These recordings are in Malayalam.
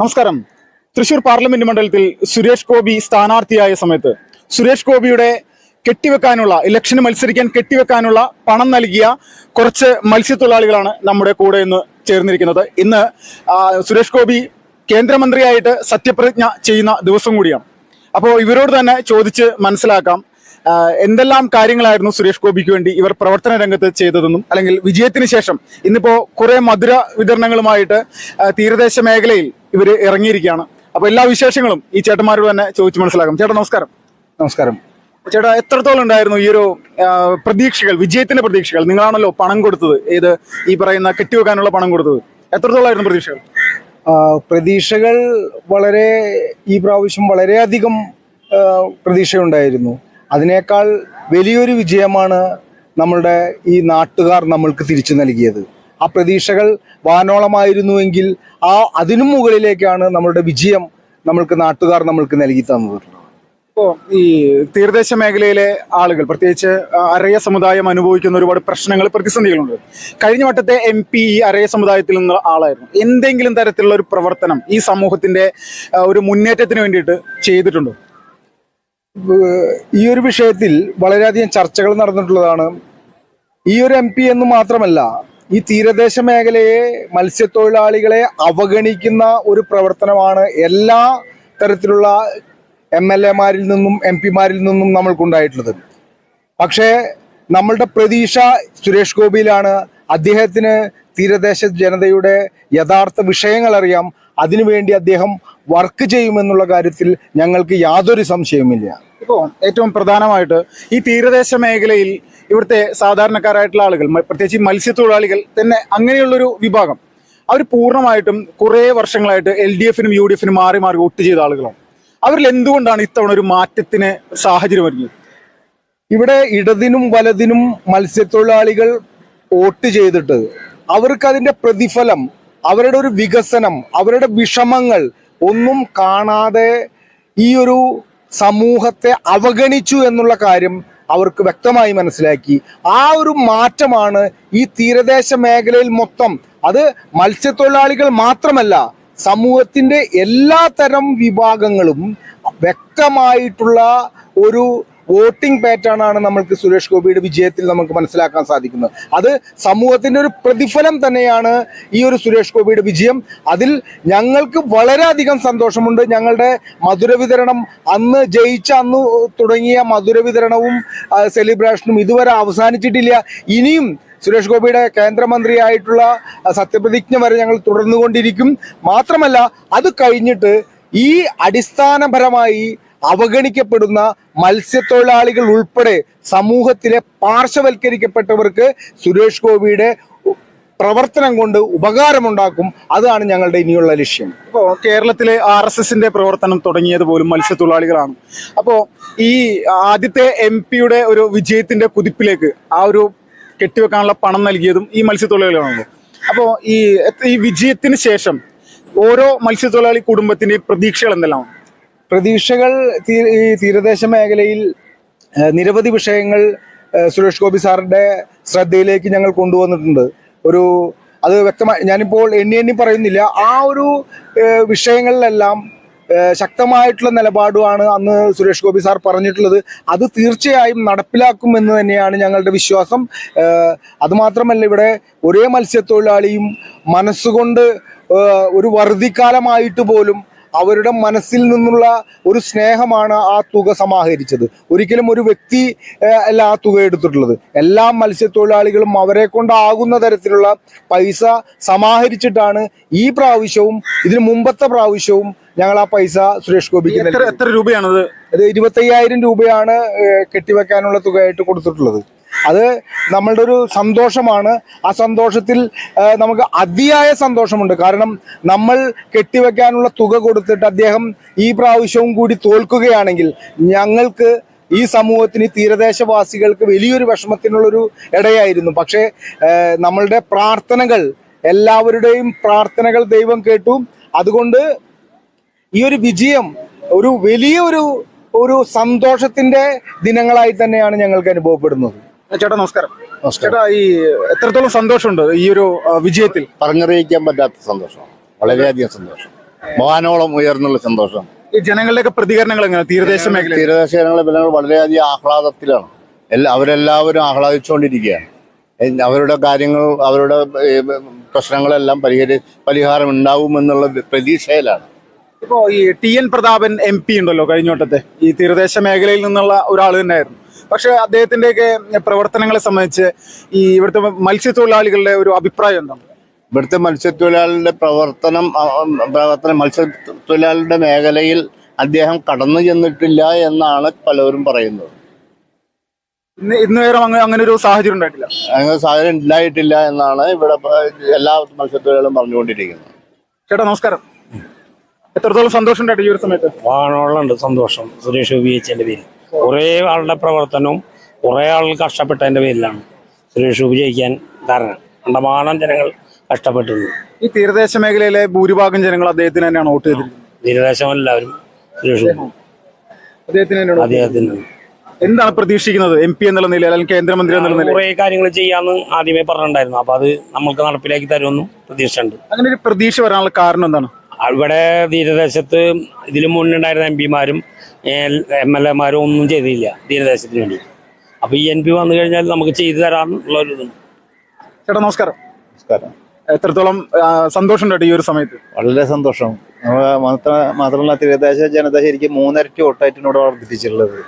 നമസ്കാരം. തൃശൂർ പാർലമെന്റ് മണ്ഡലത്തിൽ സുരേഷ് ഗോപി സ്ഥാനാർത്ഥിയായ സമയത്ത് സുരേഷ് ഗോപിയുടെ കെട്ടിവെക്കാനുള്ള ഇലക്ഷന് മത്സരിക്കാൻ കെട്ടിവെക്കാനുള്ള പണം നൽകിയ കുറച്ച് മത്സ്യത്തൊഴിലാളികളാണ് നമ്മുടെ കൂടെ ഇന്ന് ചേർന്നിരിക്കുന്നത്. ഇന്ന് സുരേഷ് ഗോപി കേന്ദ്രമന്ത്രിയായിട്ട് സത്യപ്രതിജ്ഞ ചെയ്യുന്ന ദിവസം കൂടിയാണ്. അപ്പോൾ ഇവരോട് തന്നെ ചോദിച്ച് മനസ്സിലാക്കാം. എന്തെല്ലാം കാര്യങ്ങളായിരുന്നു സുരേഷ് ഗോപിക്ക് വേണ്ടി ഇവർ പ്രവർത്തന രംഗത്ത് ചെയ്തതെന്നും അല്ലെങ്കിൽ വിജയത്തിന് ശേഷം ഇന്നിപ്പോ കുറെ മധുര വിതരണങ്ങളുമായിട്ട് തീരദേശ മേഖലയിൽ ഇവർ ഇറങ്ങിയിരിക്കുകയാണ്. അപ്പൊ എല്ലാ വിശേഷങ്ങളും ഈ ചേട്ടന്മാരോട് തന്നെ ചോദിച്ചു മനസ്സിലാക്കാം. ചേട്ടാ നമസ്കാരം. നമസ്കാരം. ചേട്ടാ എത്രത്തോളം ഉണ്ടായിരുന്നു ഈ ഒരു പ്രതീക്ഷകൾ വിജയത്തിന്റെ പ്രതീക്ഷകൾ? നിങ്ങളാണല്ലോ പണം കൊടുത്തത്. ഏത് ഈ പറയുന്ന കെട്ടിവെക്കാനുള്ള പണം കൊടുത്തത്. എത്രത്തോളമായിരുന്നു പ്രതീക്ഷകൾ? പ്രതീക്ഷകൾ വളരെ ഈ പ്രാവശ്യം വളരെയധികം പ്രതീക്ഷയുണ്ടായിരുന്നു. അതിനേക്കാൾ വലിയൊരു വിജയമാണ് നമ്മളുടെ ഈ നാട്ടുകാർ നമ്മൾക്ക് തിരിച്ചു നൽകിയത്. ആ പ്രതീക്ഷകൾ വാനോളമായിരുന്നുവെങ്കിൽ ആ അതിനും മുകളിലേക്കാണ് നമ്മളുടെ വിജയം നമ്മൾക്ക് നാട്ടുകാർ നമ്മൾക്ക് നൽകി തന്നത്. ഇപ്പോൾ ഈ തീരദേശ മേഖലയിലെ ആളുകൾ പ്രത്യേകിച്ച് അരയ സമുദായം അനുഭവിക്കുന്ന ഒരുപാട് പ്രശ്നങ്ങൾ പ്രതിസന്ധികളുണ്ട്. കഴിഞ്ഞ വട്ടത്തെ എം പി ഈ അരയ സമുദായത്തിൽ നിന്നുള്ള ആളായിരുന്നു. എന്തെങ്കിലും തരത്തിലുള്ള ഒരു പ്രവർത്തനം ഈ സമൂഹത്തിന്റെ ഒരു മുന്നേറ്റത്തിന് വേണ്ടിയിട്ട് ചെയ്തിട്ടുണ്ടോ? ഈ ഒരു വിഷയത്തിൽ വളരെയധികം ചർച്ചകൾ നടന്നിട്ടുള്ളതാണ്. ഈ ഒരു എം പി എന്ന് മാത്രമല്ല ഈ തീരദേശ മേഖലയെ മത്സ്യത്തൊഴിലാളികളെ അവഗണിക്കുന്ന ഒരു പ്രവർത്തനമാണ് എല്ലാ തരത്തിലുള്ള എം എൽ എമാരിൽ നിന്നും എം പിമാരിൽ നിന്നും നമ്മൾക്കുണ്ടായിട്ടുള്ളത്. പക്ഷേ നമ്മളുടെ പ്രതീക്ഷ സുരേഷ് ഗോപിയിലാണ്. അദ്ദേഹത്തിന് തീരദേശ ജനതയുടെ യഥാർത്ഥ വിഷയങ്ങൾ അറിയാം അതിനുവേണ്ടി അദ്ദേഹം വർക്ക് ചെയ്യുമെന്നുള്ള കാര്യത്തിൽ ഞങ്ങൾക്ക് യാതൊരു സംശയവുമില്ല. ഇപ്പോൾ ഏറ്റവും പ്രധാനമായിട്ട് ഈ തീരദേശ മേഖലയിൽ ഇവിടുത്തെ സാധാരണക്കാരായിട്ടുള്ള ആളുകൾ പ്രത്യേകിച്ച് മത്സ്യത്തൊഴിലാളികൾ തന്നെ അങ്ങനെയുള്ളൊരു വിഭാഗം അവർ പൂർണമായിട്ടും കുറേ വർഷങ്ങളായിട്ട് എൽ ഡി എഫിനും യു ഡി എഫിനും മാറി മാറി വോട്ട് ചെയ്ത ആളുകളാണ്. അവരിൽ എന്തുകൊണ്ടാണ് ഇത്തവണ ഒരു മാറ്റത്തിന് സാഹചര്യം ഒരുങ്ങിയത്? ഇവിടെ ഇടതിനും വലതിനും മത്സ്യത്തൊഴിലാളികൾ വോട്ട് ചെയ്തിട്ട് അവർക്ക് അതിന്റെ പ്രതിഫലം അവരുടെ ഒരു വികസനം അവരുടെ വിഷമങ്ങൾ ഒന്നും കാണാതെ ഈ ഒരു സമൂഹത്തെ അവഗണിച്ചു എന്നുള്ള കാര്യം അവർക്ക് വ്യക്തമായി മനസ്സിലാക്കി. ആ ഒരു മാറ്റമാണ് ഈ തീരദേശ മേഖലയിൽ മൊത്തം. അത് മത്സ്യത്തൊഴിലാളികൾ മാത്രമല്ല സമൂഹത്തിന്റെ എല്ലാ തരം വിഭാഗങ്ങളും വ്യക്തമായിട്ടുള്ള ഒരു വോട്ടിംഗ് പാറ്റേൺ ആണ് നമ്മൾക്ക് സുരേഷ് ഗോപിയുടെ വിജയത്തിൽ നമുക്ക് മനസ്സിലാക്കാൻ സാധിക്കുന്നത്. അത് സമൂഹത്തിന്റെ ഒരു പ്രതിഫലം തന്നെയാണ് ഈ ഒരു സുരേഷ് ഗോപിയുടെ വിജയം. അതിൽ ഞങ്ങൾക്ക് വളരെയധികം സന്തോഷമുണ്ട്. ഞങ്ങളുടെ മധുര വിതരണം അന്ന് ജയിച്ച അന്ന് തുടങ്ങിയ മധുര വിതരണവും സെലിബ്രേഷനും ഇതുവരെ അവസാനിച്ചിട്ടില്ല. ഇനിയും സുരേഷ് ഗോപിയുടെ കേന്ദ്രമന്ത്രിയായിട്ടുള്ള സത്യപ്രതിജ്ഞ വരെ ഞങ്ങൾ തുടർന്നുകൊണ്ടിരിക്കും. മാത്രമല്ല അത് കഴിഞ്ഞിട്ട് ഈ അടിസ്ഥാനപരമായി അവഗണിക്കപ്പെടുന്ന മത്സ്യത്തൊഴിലാളികൾ ഉൾപ്പെടെ സമൂഹത്തിലെ പാർശ്വവൽക്കരിക്കപ്പെട്ടവർക്ക് സുരേഷ് ഗോപിയുടെ പ്രവർത്തനം കൊണ്ട് ഉപകാരമുണ്ടാക്കും. അതാണ് ഞങ്ങളുടെ ഇനിയുള്ള ലക്ഷ്യം. ഇപ്പോൾ കേരളത്തിലെ ആർ എസ് എസിന്റെ പ്രവർത്തനം തുടങ്ങിയത് പോലും മത്സ്യത്തൊഴിലാളികളാണ്. അപ്പോൾ ഈ ആദ്യത്തെ എം പിയുടെ ഒരു വിജയത്തിന്റെ കുതിപ്പിലേക്ക് ആ ഒരു കെട്ടിവെക്കാനുള്ള പണം നൽകിയതും ഈ മത്സ്യത്തൊഴിലാളികളാണ് അപ്പോൾ ഈ ഈ വിജയത്തിന് ശേഷം ഓരോ മത്സ്യത്തൊഴിലാളി കുടുംബത്തിന്റെയും പ്രതീക്ഷകൾ എന്തെല്ലാം പ്രതീക്ഷകൾ ഈ തീരദേശ മേഖലയിൽ നിരവധി വിഷയങ്ങൾ സുരേഷ് ഗോപി സാറിന്റെ ശ്രദ്ധയിലേക്ക് ഞങ്ങൾ കൊണ്ടുവന്നിട്ടുണ്ട്. ഒരു അത് വ്യക്തമായി ഞാനിപ്പോൾ എണ്ണി എണ്ണി പറയുന്നില്ല. ആ ഒരു വിഷയങ്ങളിലെല്ലാം ശക്തമായിട്ടുള്ള നിലപാടുമാണ് അന്ന് സുരേഷ് ഗോപി സാർ പറഞ്ഞിട്ടുള്ളത്. അത് തീർച്ചയായും നടപ്പിലാക്കും എന്ന് തന്നെയാണ് ഞങ്ങളുടെ വിശ്വാസം. അതുമാത്രമല്ല ഇവിടെ ഒരേ മത്സ്യത്തൊഴിലാളിയും മനസ്സുകൊണ്ട് ഒരു വറുതിക്കാലമായിട്ട് പോലും അവരുടെ മനസ്സിൽ നിന്നുള്ള ഒരു സ്നേഹമാണ് ആ തുക സമാഹരിച്ചത്. ഒരിക്കലും ഒരു വ്യക്തി അല്ല ആ തുക എടുത്തിട്ടുള്ളത്. എല്ലാ മത്സ്യത്തൊഴിലാളികളും അവരെ കൊണ്ടാകുന്ന തരത്തിലുള്ള പൈസ സമാഹരിച്ചിട്ടാണ് ഈ പ്രാവശ്യവും ഇതിന് മുമ്പത്തെ പ്രാവശ്യവും ഞങ്ങൾ ആ പൈസ സുരേഷ് ഗോപിക്ക് എത്ര രൂപയാണത്? അത് ഇരുപത്തയ്യായിരം രൂപയാണ് കെട്ടിവെക്കാനുള്ള തുകയായിട്ട് കൊടുത്തിട്ടുള്ളത്. അത് നമ്മളുടെ ഒരു സന്തോഷമാണ്. ആ സന്തോഷത്തിൽ നമുക്ക് അതിയായ സന്തോഷമുണ്ട്. കാരണം നമ്മൾ കെട്ടിവെക്കാനുള്ള തുക കൊടുത്തിട്ട് അദ്ദേഹം ഈ പ്രാവശ്യവും കൂടി തോൽക്കുകയാണെങ്കിൽ ഞങ്ങൾക്ക് ഈ സമൂഹത്തിന് തീരദേശവാസികൾക്ക് വലിയൊരു വിഷമത്തിനുള്ളൊരു ഇടയായിരുന്നു. പക്ഷേ നമ്മളുടെ പ്രാർത്ഥനകൾ എല്ലാവരുടെയും പ്രാർത്ഥനകൾ ദൈവം കേട്ടു. അതുകൊണ്ട് ഈ ഒരു വിജയം ഒരു വലിയ ഒരു ഒരു സന്തോഷത്തിന്റെ ദിനങ്ങളായി തന്നെയാണ് ഞങ്ങൾക്ക് അനുഭവപ്പെടുന്നത്. ചേട്ടാ നമസ്കാരം. ചേട്ടാ ഈ എത്രത്തോളം സന്തോഷമുണ്ട് ഈ ഒരു വിജയത്തിൽ? പറഞ്ഞറിയിക്കാൻ പറ്റാത്ത സന്തോഷമാണ് വളരെയധികം സന്തോഷം. മോഹനോളം ഉയർന്നുള്ള സന്തോഷം. ഈ ജനങ്ങളുടെയൊക്കെ പ്രതികരണങ്ങൾ എങ്ങനെ? തീരദേശ മേഖല തീരദേശ ജനങ്ങളെ വളരെയധികം ആഹ്ലാദത്തിലാണ്. എല്ലാ അവരെല്ലാവരും ആഹ്ലാദിച്ചുകൊണ്ടിരിക്കുകയാണ്. അവരുടെ കാര്യങ്ങൾ അവരുടെ പ്രശ്നങ്ങളെല്ലാം പരിഹരി പരിഹാരം ഉണ്ടാവുമെന്നുള്ള പ്രതീക്ഷയിലാണ്. ഇപ്പോ ഈ T N Prathapan M P ഉണ്ടല്ലോ കഴിഞ്ഞോട്ടത്തെ ഈ തീരദേശ മേഖലയിൽ നിന്നുള്ള ഒരാൾ തന്നെയായിരുന്നു. പക്ഷെ അദ്ദേഹത്തിന്റെയൊക്കെ പ്രവർത്തനങ്ങളെ സംബന്ധിച്ച് ഈ ഇവിടുത്തെ മത്സ്യത്തൊഴിലാളികളുടെ ഒരു അഭിപ്രായം എന്താണ്? ഇവിടുത്തെ മത്സ്യത്തൊഴിലാളികളുടെ പ്രവർത്തനം പ്രവർത്തനം മത്സ്യത്തൊഴിലാളികളുടെ മേഖലയിൽ അദ്ദേഹം കടന്നു ചെന്നിട്ടില്ല എന്നാണ് പലവരും പറയുന്നത്. ഇന്ന് ഇന്ന് വരെ അങ്ങനെ ഒരു സാഹചര്യം ഉണ്ടായിട്ടില്ല. അങ്ങനെ സാഹചര്യം ഉണ്ടായിട്ടില്ല എന്നാണ് ഇവിടെ എല്ലാ മത്സ്യത്തൊഴിലാളികളും പറഞ്ഞുകൊണ്ടിരിക്കുന്നത്. ചേട്ടാ നമസ്കാരം. എത്രത്തോളം സന്തോഷം ഉണ്ടായിട്ട് ഈ ഒരു സമയത്ത്? വാണോളുണ്ട് സന്തോഷം. സുരേഷ് ഉപയോഗിച്ചതിന്റെ പേര് കുറേ ആളുടെ പ്രവർത്തനവും കുറേ ആളുകൾ കഷ്ടപ്പെട്ടതിന്റെ പേരിലാണ് സുരേഷ് ഗോപി ജയിക്കാൻ കാരണം. കണ്ടമാനം ജനങ്ങൾ കഷ്ടപ്പെട്ടിരുന്നു. ഈ തീരദേശ മേഖലയിലെ ഭൂരിഭാഗം ജനങ്ങൾ അദ്ദേഹത്തിന് തന്നെയാണ് വോട്ട് ചെയ്തത് തീരദേശം എല്ലാവരും സുരേഷ് ഗോപി. അദ്ദേഹത്തിന് അദ്ദേഹത്തിന് എന്താണ് പ്രതീക്ഷിക്കുന്നത്? എം പി എന്നുള്ള നിലയിൽ അല്ലെങ്കിൽ കേന്ദ്രമന്ത്രി എന്നുള്ള നിലയിൽ? കുറേ കാര്യങ്ങൾ ചെയ്യാന്ന് ആദ്യമേ പറഞ്ഞിട്ടുണ്ടായിരുന്നു. അപ്പൊ അത് നമ്മൾക്ക് നടപ്പിലാക്കി തരുമെന്നും പ്രതീക്ഷയുണ്ട്. അങ്ങനെ ഒരു പ്രതീക്ഷ വരാനുള്ള കാരണം എന്താണ്? ഇവിടെ തീരദേശത്ത് ഇതിനു മുന്നുണ്ടായിരുന്ന എം പിമാരും എം എൽ എമാരും ഒന്നും ചെയ്തില്ല തീരദേശത്തിന് വേണ്ടി. അപ്പൊ ഈ എൻ പി വന്നു കഴിഞ്ഞാൽ നമുക്ക് ചെയ്തു തരാമെന്നുള്ള ഒരു ഇതുണ്ട്. ചേട്ടാ നമസ്കാരം. നമസ്കാരം. എത്രത്തോളം സന്തോഷമുണ്ട് സന്തോഷം ഈ ഒരു സമയത്ത്? വളരെ സന്തോഷം. മാത്രമല്ല തീരദേശ ജനത ശരിക്കും മൂന്നരട്ടി വോട്ടായിട്ടാണ് ഇവിടെ വർദ്ധിപ്പിച്ചിട്ടുള്ളത്.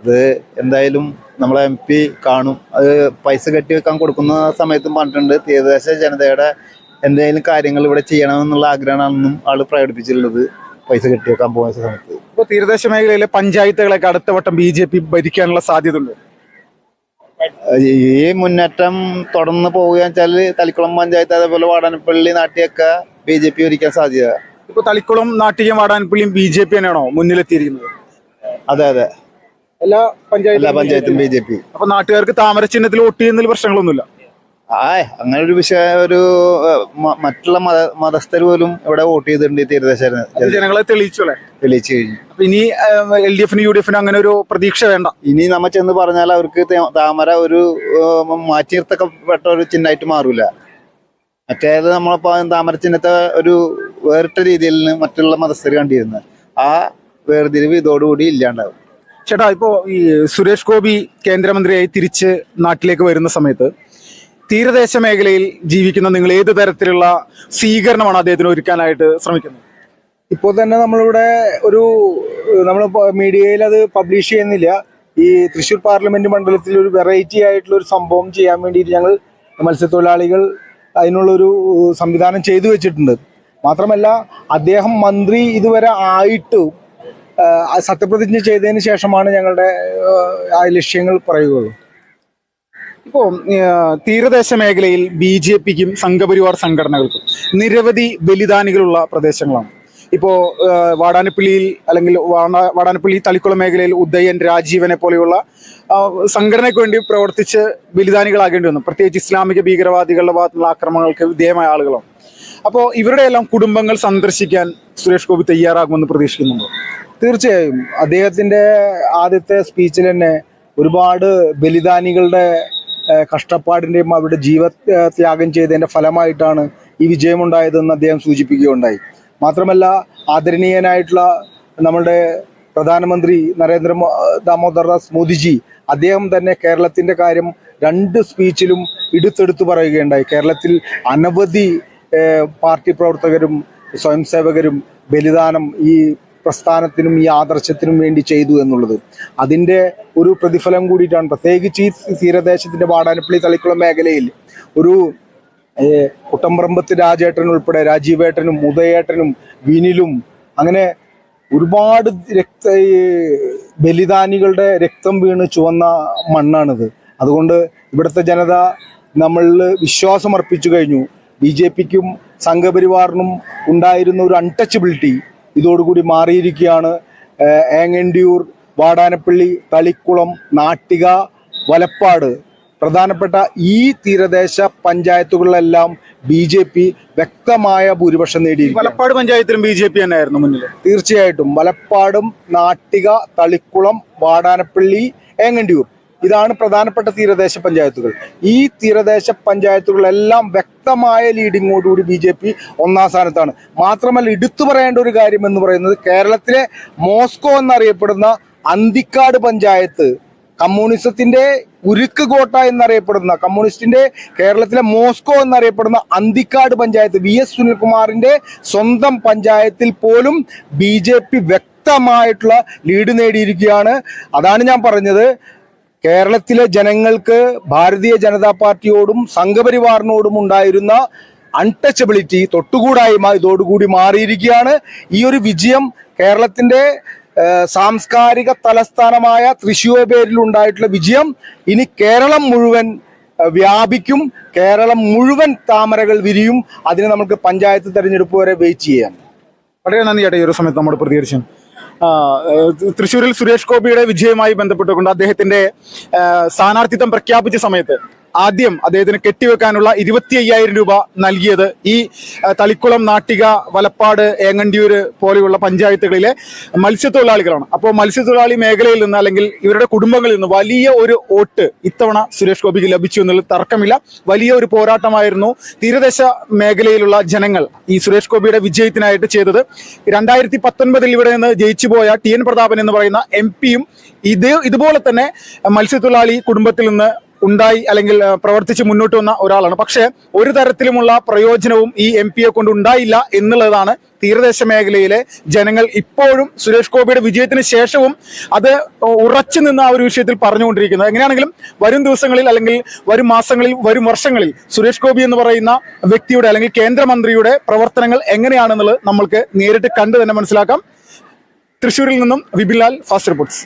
അത് എന്തായാലും നമ്മളെ എം പി കാണും. അത് പൈസ കെട്ടി വെക്കാൻ കൊടുക്കുന്ന സമയത്തും പറഞ്ഞിട്ടുണ്ട് തീരദേശ ജനതയുടെ എന്തെങ്കിലും കാര്യങ്ങൾ ഇവിടെ ചെയ്യണമെന്നുള്ള ആഗ്രഹമാണെന്നും ആൾ പ്രകടിപ്പിച്ചിട്ടുള്ളത് പൈസ കെട്ടി വെക്കാൻ പോകുന്ന സമയത്ത്. ഇപ്പൊ തീരദേശ മേഖലയിലെ പഞ്ചായത്തുകളൊക്കെ അടുത്ത വട്ടം ബി ജെ പി ഭരിക്കാനുള്ള സാധ്യത ഉണ്ട് ഈ മുന്നേറ്റം തുടർന്ന് പോവുകയെന്ന് വെച്ചാൽ തളിക്കുളം പഞ്ചായത്ത് അതേപോലെ വാടാനപ്പള്ളി നാട്ടിയൊക്കെ ബി ജെ പി ഭരിക്കാൻ സാധ്യത. ഇപ്പൊ തളിക്കുളം നാട്ടികം വാടാനപ്പള്ളിയും ബി ജെ പി തന്നെയാണോ മുന്നിലെത്തിയിരിക്കുന്നത്? അതെ അതെ. എല്ലാ എല്ലാ പഞ്ചായത്തും ബി ജെ പി. അപ്പൊ നാട്ടുകാർക്ക് താമര ചിഹ്നത്തിൽ വോട്ട് ചെയ്യുന്നതിൽ പ്രശ്നങ്ങളൊന്നുമില്ല. ആയ് അങ്ങനെ ഒരു വിഷയ ഒരു മറ്റുള്ള മത മതസ്ഥർ പോലും ഇവിടെ വോട്ട് ചെയ്തിട്ടുണ്ട് ഈ തീരദേശ ജനങ്ങളെ തെളിയിച്ചു അല്ലേ? തെളിയിച്ചു കഴിഞ്ഞു. ഇനി എൽ ഡി എഫിന് യു ഡി എഫിന് അങ്ങനെ ഒരു പ്രതീക്ഷ വേണ്ട? ഇനി നമ്മ ചെന്ന് പറഞ്ഞാൽ അവർക്ക് താമര ഒരു മാറ്റി നിർത്തപ്പെട്ട ഒരു ചിഹ്നമായിട്ട് മാറൂല. മറ്റേത് നമ്മളിപ്പോ താമര ചിഹ്നത്തെ ഒരു വേറിട്ട രീതിയിൽ മറ്റുള്ള മതസ്ഥർ കണ്ടിരുന്നത് ആ വേർതിരിവ് ഇതോടുകൂടി ഇല്ലാണ്ടാവും. ചേട്ടാ ഇപ്പോ ഈ സുരേഷ് ഗോപി കേന്ദ്രമന്ത്രിയായി തിരിച്ച് നാട്ടിലേക്ക് വരുന്ന സമയത്ത് തീരദേശ മേഖലയിൽ ജീവിക്കുന്ന നിങ്ങൾ ഏത് തരത്തിലുള്ള സ്വീകരണമാണ് അദ്ദേഹത്തിന് ഒരുക്കാനായിട്ട് ശ്രമിക്കുന്നത്? ഇപ്പോൾ തന്നെ നമ്മളിവിടെ ഒരു നമ്മൾ മീഡിയയിൽ അത് പബ്ലിഷ് ചെയ്യുന്നില്ല. ഈ തൃശ്ശൂർ പാർലമെന്റ് മണ്ഡലത്തിൽ ഒരു വെറൈറ്റി ആയിട്ടുള്ള ഒരു സംഭവം ചെയ്യാൻ വേണ്ടിയിട്ട് ഞങ്ങൾ മത്സ്യത്തൊഴിലാളികൾ അതിനുള്ളൊരു സംവിധാനം ചെയ്തു വെച്ചിട്ടുണ്ട്. മാത്രമല്ല അദ്ദേഹം മന്ത്രി ഇതുവരെ ആയിട്ട് സത്യപ്രതിജ്ഞ ചെയ്തതിന് ശേഷമാണ് ഞങ്ങളുടെ ആ, ലക്ഷ്യങ്ങൾ പറയുകയുള്ളൂ. ഇപ്പോ തീരദേശ മേഖലയിൽ ബി ജെ പിക്കും സംഘപരിവാർ സംഘടനകൾക്കും നിരവധി ബലിദാനികളുള്ള പ്രദേശങ്ങളാണ്. ഇപ്പോ വാടാനപ്പള്ളിയിൽ അല്ലെങ്കിൽ വാടാനപ്പള്ളി തളിക്കുളം മേഖലയിൽ ഉദയൻ രാജീവനെ പോലെയുള്ള സംഘടനയ്ക്ക് വേണ്ടി പ്രവർത്തിച്ച് ബലിദാനികളാകേണ്ടി വന്നു. പ്രത്യേകിച്ച് ഇസ്ലാമിക ഭീകരവാദികളുടെ ഭാഗത്തുള്ള ആക്രമണങ്ങൾക്ക് വിധേയമായ ആളുകളാണ്. അപ്പോൾ ഇവരുടെ എല്ലാം കുടുംബങ്ങൾ സന്ദർശിക്കാൻ സുരേഷ് ഗോപി തയ്യാറാകുമെന്ന് പ്രതീക്ഷിക്കുന്നുണ്ടോ? തീർച്ചയായും. അദ്ദേഹത്തിന്റെ ആദ്യത്തെ സ്പീച്ചിൽ തന്നെ ഒരുപാട് ബലിദാനികളുടെ ഏഹ്, കഷ്ടപ്പാടിന്റെയും അവരുടെ ജീവ ത്യാഗം ചെയ്തതിന്റെ ഫലമായിട്ടാണ് ഈ വിജയമുണ്ടായതെന്ന് അദ്ദേഹം സൂചിപ്പിക്കുകയുണ്ടായി. മാത്രമല്ല ആദരണീയനായിട്ടുള്ള നമ്മുടെ പ്രധാനമന്ത്രി നരേന്ദ്ര ദാമോദർ ദാമോദർദാസ് മോദിജി അദ്ദേഹം തന്നെ കേരളത്തിന്റെ കാര്യം രണ്ട് സ്പീച്ചിലും എടുത്തെടുത്ത് പറയുകയുണ്ടായി. കേരളത്തിൽ അനവധി പാർട്ടി പ്രവർത്തകരും സ്വയംസേവകരും ബലിദാനം ഈ പ്രസ്ഥാനത്തിനും ഈ ആദർശത്തിനും വേണ്ടി ചെയ്തു എന്നുള്ളത്. അതിന്റെ ഒരു പ്രതിഫലം കൂടിയിട്ടാണ്. പ്രത്യേകിച്ച് ഈ തീരദേശത്തിന്റെ വാടാനപ്പള്ളി തളിക്കുളം മേഖലയിൽ ഒരു കുട്ടംപറമ്പത്ത് രാജേട്ടൻ ഉൾപ്പെടെ രാജീവേട്ടനും ഉദയേട്ടനും വിനിലും അങ്ങനെ ഒരുപാട് രക്ത ബലിദാനികളുടെ രക്തം വീണ് ചുവന്ന മണ്ണാണിത്. അതുകൊണ്ട് ഇവിടുത്തെ ജനത നമ്മളിൽ വിശ്വാസം അർപ്പിച്ചു കഴിഞ്ഞു. ബി ജെ പിക്കും സംഘപരിവാറിനും ഉണ്ടായിരുന്ന ഒരു അൺടച്ചബിലിറ്റി ഇതോടുകൂടി മാറിയിരിക്കുകയാണ് ഏങ്ങണ്ടിയൂർ വാടാനപ്പള്ളി തളിക്കുളം നാട്ടിക വലപ്പാട്. പ്രധാനപ്പെട്ട ഈ തീരദേശ പഞ്ചായത്തുകളിലെല്ലാം ബി ജെ പി വ്യക്തമായ ഭൂരിപക്ഷം നേടി വലപ്പാട് പഞ്ചായത്തിലും ബി ജെ പി തന്നെയായിരുന്നു മുന്നിൽ തീർച്ചയായിട്ടും. വലപ്പാടും നാട്ടിക തളിക്കുളം വാടാനപ്പള്ളി ഏങ്ങണ്ടിയൂർ ഇതാണ് പ്രധാനപ്പെട്ട തീരദേശ പഞ്ചായത്തുകൾ. ഈ തീരദേശ പഞ്ചായത്തുകളെല്ലാം വ്യക്തമായ ലീഡിങ്ങോടുകൂടി ബി ജെ പി ഒന്നാം സ്ഥാനത്താണ്. മാത്രമല്ല എടുത്തു പറയേണ്ട ഒരു കാര്യം എന്ന് പറയുന്നത് കേരളത്തിലെ മോസ്കോ എന്നറിയപ്പെടുന്ന അന്തിക്കാട് പഞ്ചായത്ത് കമ്മ്യൂണിസത്തിന്റെ ഉരുക്ക് കോട്ട എന്നറിയപ്പെടുന്ന കമ്മ്യൂണിസ്റ്റിന്റെ കേരളത്തിലെ മോസ്കോ എന്നറിയപ്പെടുന്ന അന്തിക്കാട് പഞ്ചായത്ത് വി എസ് സുനിൽകുമാറിന്റെ സ്വന്തം പഞ്ചായത്തിൽ പോലും ബി ജെ പി വ്യക്തമായിട്ടുള്ള ലീഡ് നേടിയിരിക്കുകയാണ്. അതാണ് ഞാൻ പറഞ്ഞത്. കേരളത്തിലെ ജനങ്ങൾക്ക് ഭാരതീയ ജനതാ പാർട്ടിയോടും സംഘപരിവാറിനോടും ഉണ്ടായിരുന്ന അൺടച്ചബിലിറ്റി തൊട്ടുകൂടായ്മ ഇതോടുകൂടി മാറിയിരിക്കുകയാണ്. ഈ ഒരു വിജയം കേരളത്തിന്റെ സാംസ്കാരിക തലസ്ഥാനമായ തൃശ്ശൂർ പേരിൽ ഉണ്ടായിട്ടുള്ള വിജയം ഇനി കേരളം മുഴുവൻ വ്യാപിക്കും. കേരളം മുഴുവൻ താമരകൾ വിരിയും. അതിന് നമുക്ക് പഞ്ചായത്ത് തെരഞ്ഞെടുപ്പ് വരെ വെയിറ്റ് ചെയ്യാം. വളരെ നന്ദി ചേട്ടാ ഈ ഒരു സമയത്ത് നമ്മൾ പ്രതികരിച്ചു തൃശ്ശൂരിൽ സുരേഷ് ഗോപിയുടെ വിജയവുമായി ബന്ധപ്പെട്ടുകൊണ്ട് അദ്ദേഹത്തിന്റെ സ്ഥാനാർത്ഥിത്വം പ്രഖ്യാപിച്ച സമയത്ത് ആദ്യം അദ്ദേഹത്തിന് കെട്ടിവെക്കാനുള്ള ഇരുപത്തി അയ്യായിരം രൂപ നൽകിയത് ഈ തളിക്കുളം നാട്ടിക വലപ്പാട് ഏങ്ങണ്ടിയൂര് പോലെയുള്ള പഞ്ചായത്തുകളിലെ മത്സ്യത്തൊഴിലാളികളാണ്. അപ്പോൾ മത്സ്യത്തൊഴിലാളി മേഖലയിൽ നിന്ന് അല്ലെങ്കിൽ ഇവരുടെ കുടുംബങ്ങളിൽ നിന്ന് വലിയ ഒരു വോട്ട് ഇത്തവണ സുരേഷ് ഗോപിക്ക് ലഭിച്ചു എന്നുള്ള തർക്കമില്ല. വലിയ ഒരു പോരാട്ടമായിരുന്നു തീരദേശ മേഖലയിലുള്ള ജനങ്ങൾ ഈ സുരേഷ് ഗോപിയുടെ വിജയത്തിനായിട്ട് ചെയ്തത്. രണ്ടായിരത്തി പത്തൊൻപതിൽ ഇവിടെ നിന്ന് ജയിച്ചു പോയ ടി എൻ പ്രതാപൻ എന്ന് പറയുന്ന എം പിയും ഇത് ഇതുപോലെ തന്നെ മത്സ്യത്തൊഴിലാളി കുടുംബത്തിൽ നിന്ന് ഉണ്ടായി അല്ലെങ്കിൽ പ്രവർത്തിച്ച് മുന്നോട്ട് വന്ന ഒരാളാണ്. പക്ഷേ ഒരു തരത്തിലുമുള്ള പ്രയോജനവും ഈ എം പിയെ കൊണ്ട് ഉണ്ടായില്ല എന്നുള്ളതാണ് തീരദേശ മേഖലയിലെ ജനങ്ങൾ ഇപ്പോഴും സുരേഷ് ഗോപിയുടെ വിജയത്തിന് ശേഷവും അത് ഉറച്ചു നിന്ന് ആ ഒരു വിഷയത്തിൽ പറഞ്ഞുകൊണ്ടിരിക്കുന്നത്. എങ്ങനെയാണെങ്കിലും വരും ദിവസങ്ങളിൽ അല്ലെങ്കിൽ വരും മാസങ്ങളിൽ വരും വർഷങ്ങളിൽ സുരേഷ് ഗോപി എന്ന് പറയുന്ന വ്യക്തിയുടെ അല്ലെങ്കിൽ കേന്ദ്രമന്ത്രിയുടെ പ്രവർത്തനങ്ങൾ എങ്ങനെയാണെന്നുള്ളത് നമ്മൾക്ക് നേരിട്ട് കണ്ടു തന്നെ മനസ്സിലാക്കാം. തൃശ്ശൂരിൽ നിന്നും വിപിൻലാൽ ഫാസ്റ്റ് റിപ്പോർട്ട്സ്.